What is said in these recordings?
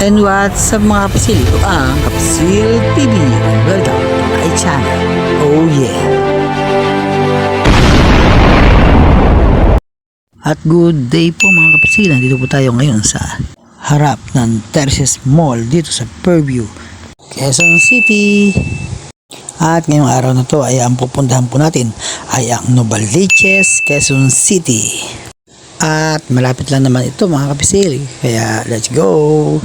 And what's up mga kapisil? Ito ang Kapisil TV. Welcome to my channel. Oh yeah! At good day po mga kapisil. Nandito po tayo ngayon sa harap ng Terces Mall dito sa Purview, Quezon City. At ngayong araw na to ay ang pupuntahan po natin ay ang Novaliches, Quezon City. At malapit lang naman ito mga kapisil. Kaya let's go!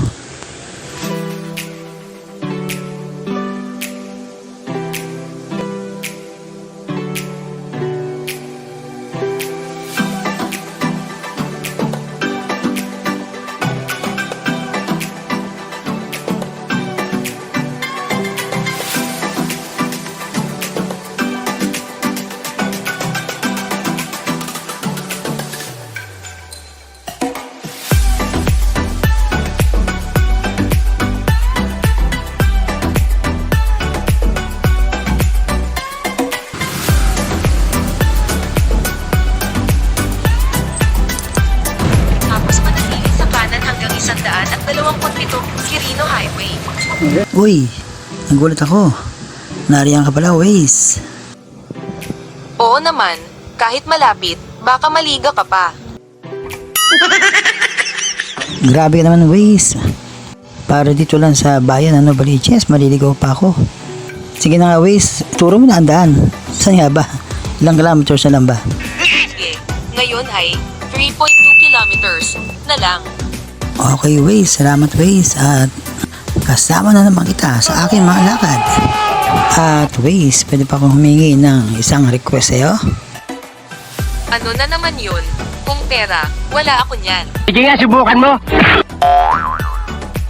Uy, nagulat ako. Nariyan ka pala, Waze. Oo naman, kahit malapit, baka maliga ka pa. Grabe ka naman, Waze. Para dito lang sa bayan ng Novaliches, maliligaw pa ako. Sige na nga, Waze. Turo mo na ang daan. Saan nga ba? Ilang kilometers na lang ba? Sige, ngayon ay 3.2 kilometers na lang. Okay, Waze. Salamat, Waze. At kasama na naman kita sa aking mga lakad. At Waze, pwede pa akong humingi ng isang request sa'yo? Ano na naman yun? Kung pera, wala ako niyan. Sige nga, subukan mo.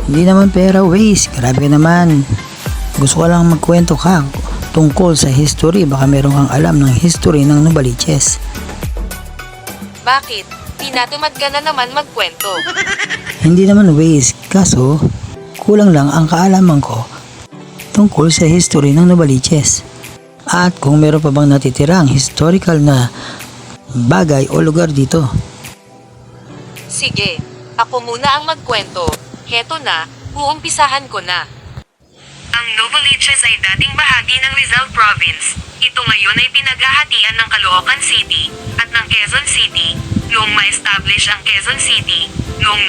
Hindi naman pera, Waze. Grabe ka naman. Gusto ko lang magkwento ka tungkol sa history. Baka meron kang alam ng history ng Novaliches. Bakit? Tinatamad ka na naman magkwento. Hindi naman Waze. Kaso, kulang lang ang kaalaman ko tungkol sa history ng Novaliches. At kung meron pa bang natitirang historical na bagay o lugar dito. Sige, ako muna ang magkwento. Heto na, uumpisahan ko na. Ang Novaliches ay dating bahagi ng Rizal Province. Ito ngayon ay pinaghahatian ng Caloocan City at ng Quezon City. Noong ma-establish ang Quezon City, noong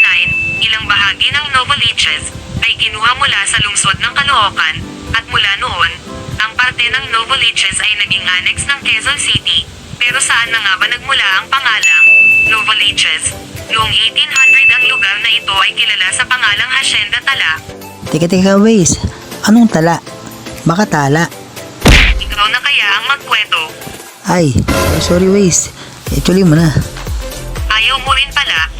1939, ilang bahagi ng Novaliches ay kinuha mula sa lungsod ng Caloocan at mula noon, ang parte ng Novaliches ay naging annex ng Quezon City. Pero saan na nga ba nagmula ang pangalang Novaliches? Noong 1800 ang lugar na ito ay kilala sa pangalang Hacienda Tala. Teka teka Waze, anong tala? Baka tala. Ikaw na kaya ang magkwento. Ay, sorry Waze. Ituloy mo na. Ayaw mo rin pala?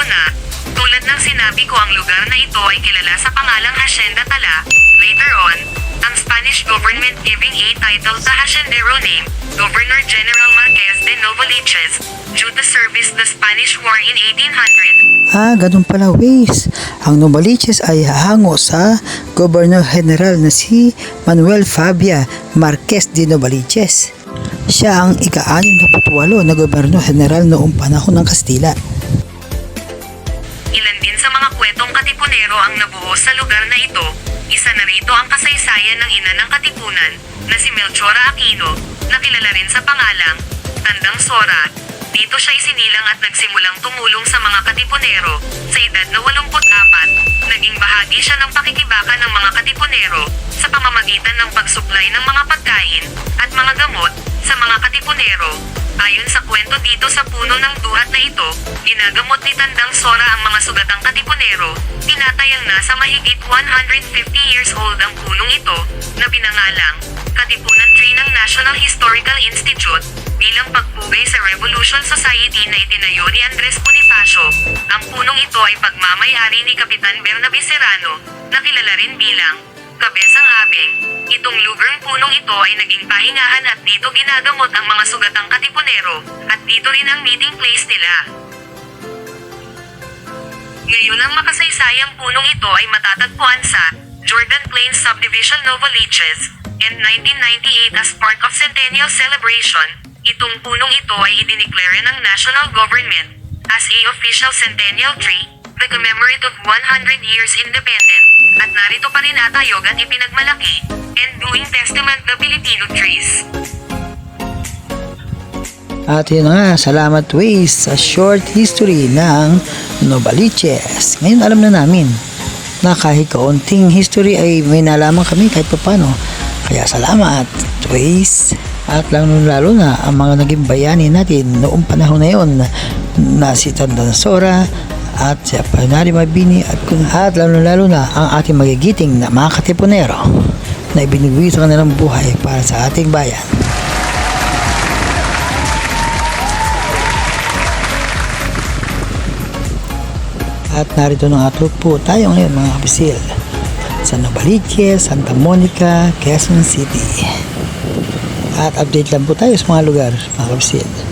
Ko na. Tulad ng sinabi ko ang lugar na ito ay kilala sa pangalang Hacienda Tala. Later on, ang Spanish government giving a title sa Haciendero name, Governor General Marquez de Novaliches, due to service the Spanish War in 1800. Ah, ganun pala Waze. Ang Novaliches ay hango sa Governor General na si Manuel Fabia Marquez de Novaliches. Siya ang ika-anim na putwalo na Gobernador General noong panahon ng Kastila. Din sa mga kwentong katipunero ang nabuo sa lugar na ito. Isa na rito ang kasaysayan ng ina ng katipunan na si Melchora Aquino na kilala rin sa pangalang Tandang Sora. Dito siya isinilang at nagsimulang tumulong sa mga katipunero. Sa edad na 84, naging bahagi siya ng pakikibaka ng mga katipunero sa pamamagitan ng pagsuplay ng mga pagkain at mga gamot sa mga katipunero. Ayon sa kwento dito sa puno ng duhat na ito, ginagamot ni Tandang Sora ang mga sugatang katipunero. Tinatayang nasa mahigit 150 years old ang punong ito na pinangalang Katipunan Tree ng National Historical Institute bilang pagpugay sa Revolution Society na itinayo ni Andres Bonifacio. Ang punong ito ay pagmamayari ni Kapitan Bernabe Serrano, na kilala rin bilang Kabesang Abeng. Itong lugar punong ito ay naging pahingahan at dito ginagamot ang mga sugatang katipunero, at dito rin ang meeting place nila. Ngayon ang makasaysayang punong ito ay matatagpuan sa Jordan Plains Subdivision Novaliches, and 1998 as part of Centennial Celebration, itong punong ito ay idineklara ng national government as a official centennial tree the commemorate of 100 years independent, at narito pa rin atayog at ipinagmalaki, and doing testament the Filipino trees. At yun nga, salamat Waze sa short history ng Novaliches. Ngayon alam na namin na kahit kaunting history ay may nalaman kami kahit paano. Kaya salamat Waze. At lalo lalo na ang mga naging bayani natin noong panahon na yon na si Tandansora at si Apanari Mabini at, at lalo lalo na ang ating magigiting na mga katipunero na ibinigay sa kanilang buhay para sa ating bayan. At narito na nga po tayo ngayon mga kapisil sa Novaliches, Santa Monica, Quezon City. At update lang po tayo sa mga lugar mga kapisil.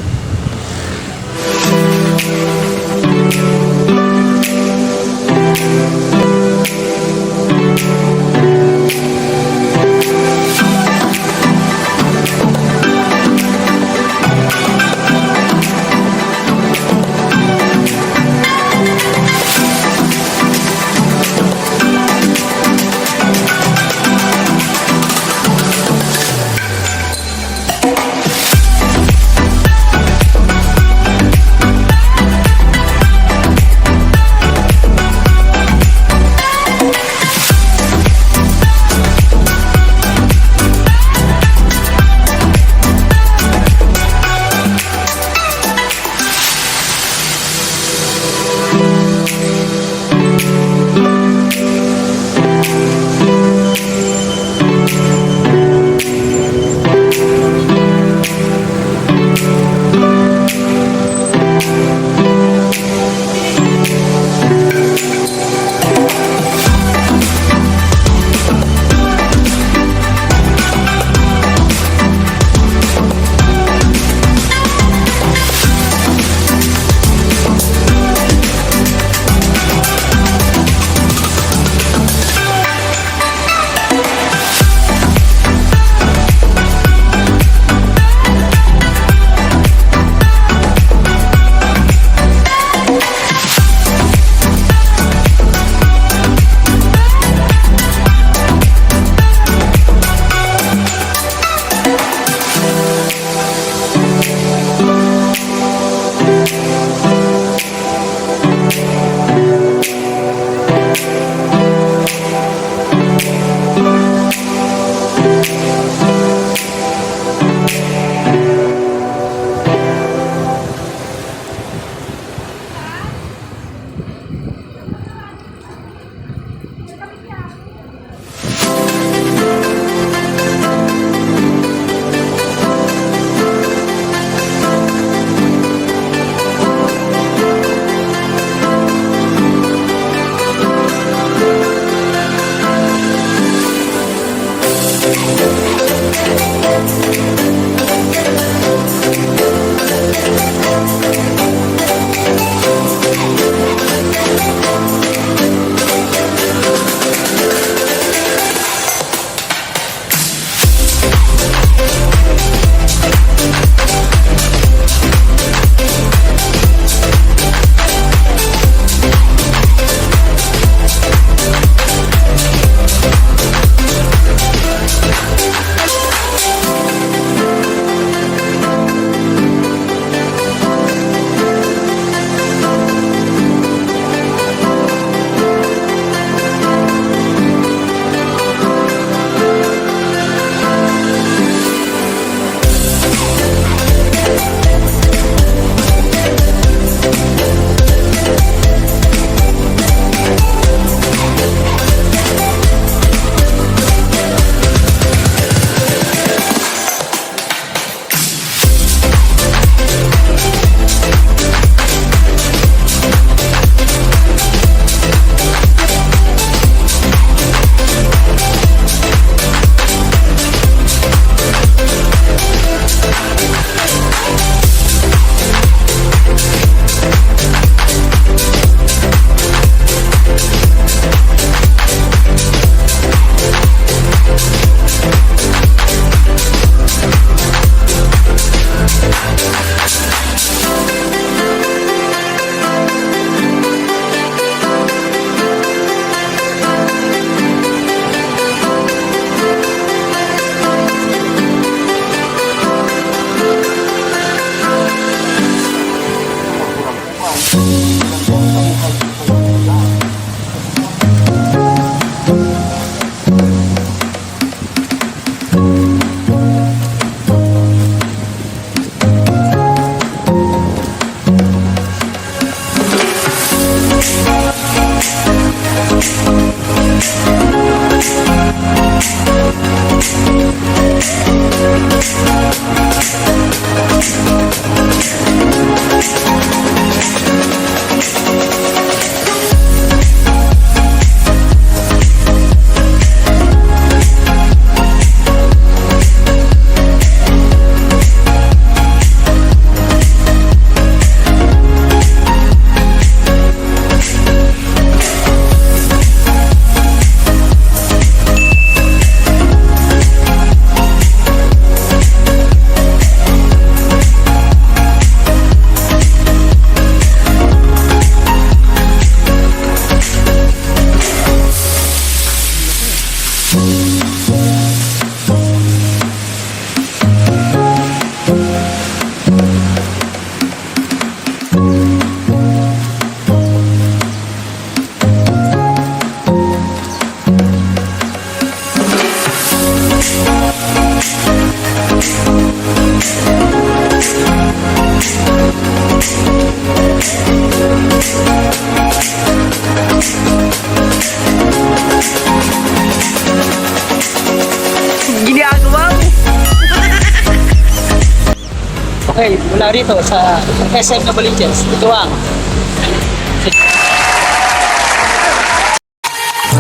Mula rito sa SM Novaliches. Ito ang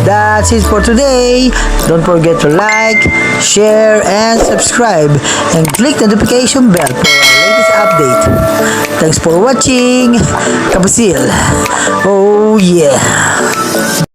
That's it for today. Don't forget to like, share, and subscribe. And click the notification bell for our latest update. Thanks for watching. Kapasil. Oh yeah.